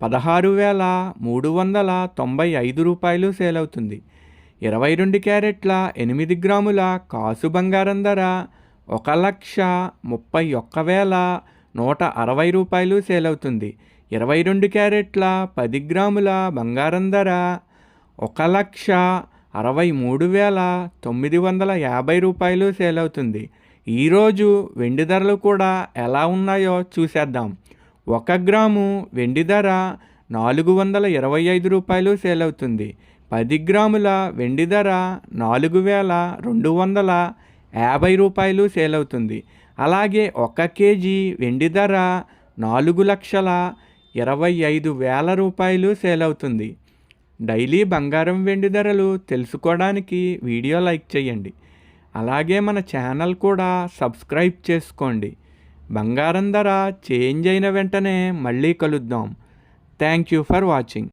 పదహారు వేల మూడు వందల తొంభై ఐదు రూపాయలు సేల్ అవుతుంది ఇరవై రెండు క్యారెట్ల ఎనిమిది గ్రాముల కాసు బంగారం ధర ఒక లక్ష ముప్పై ఒక్క వేల నూట అరవై రూపాయలు సేల్ అవుతుంది ఇరవై రెండు క్యారెట్ల పది గ్రాముల బంగారం ధర ఒక లక్ష అరవై మూడు వేల తొమ్మిది వందల యాభై రూపాయలు సేల్ అవుతుంది ఈరోజు వెండి ధరలు కూడా ఎలా ఉన్నాయో చూసేద్దాం. ఒక గ్రాము వెండి ధర నాలుగు వందల ఇరవై ఐదు రూపాయలు సేల్ అవుతుంది. పది గ్రాముల వెండి ధర నాలుగు వేల రెండు వందల యాభై రూపాయలు సేల్ అవుతుంది. అలాగే ఒక కేజీ వెండి ధర నాలుగు లక్షల ఇరవై ఐదు వేల రూపాయలు సేల్ అవుతుంది. డైలీ బంగారం వెండి ధరలు తెలుసుకోవడానికి వీడియో లైక్ చేయండి. అలాగే మన ఛానల్ కూడా సబ్స్క్రైబ్ చేసుకోండి. బంగారం ధర చేంజ్ అయిన వెంటనే మళ్ళీ కలుద్దాం. Thank you for watching.